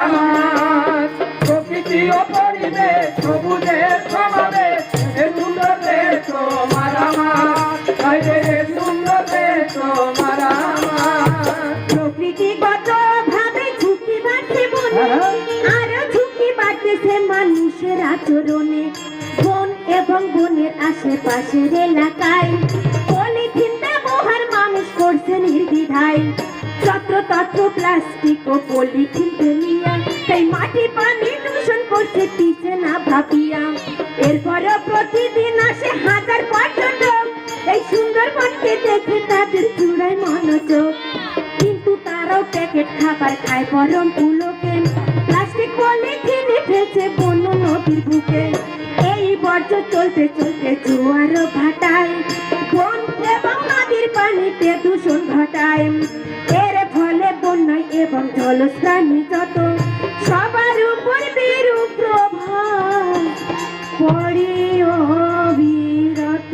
আমার প্রকৃতি ও পরিবেশ সবুজের সমাবেশ এ সুন্দর দেশ তোমার আমার রে সুন্দর দেশ তোমার আমার প্রকৃতিগত ভাবে ঝুঁকি বাড়ছে বনে আরও ঝুঁকি বাড়তেছে মানুষের আচরণে। বন এবং বনের আশেপাশের এলাকায় পলিথিন ব্যবহার মানুষ করছে নির্দ্বিধায়। যত্র তত্র প্লাস্টিক ও পলিথিন ফেলিয়া তাই মাটি পানি দূষণ করছে পিছে না ভাবিয়া। এরপরে প্রতিদিন আসে হাজার পর্যটক। এই সুন্দরবনকে দেখে তাদের চূড়ায় মনোযোগ। কিন্তু তারাও প্যাকেট খাবার খায় গরম পুলকে প্লাস্টিক পলিথিনে ফেলছে বন্য নদীর বুকে। এই বর্জ্য চলতে চলতে জোয়ার ভাটায়। বন এবং নদীর পানিতে দূষণ ঘটায়। এবং জলস্থানী যত সবার উপর বিরূপ প্রভাব অবিরত।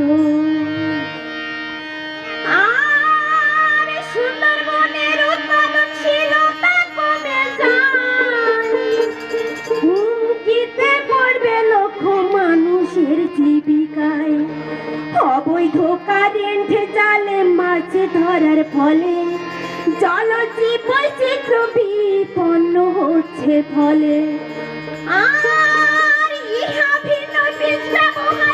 মানুষের জীবিকায়। অবৈধ কারেন্টে জালে মাছ ধরার ফলে জলজীব বৈচিত্র্য বিপন্ন হচ্ছে ফলে বিশ্রাম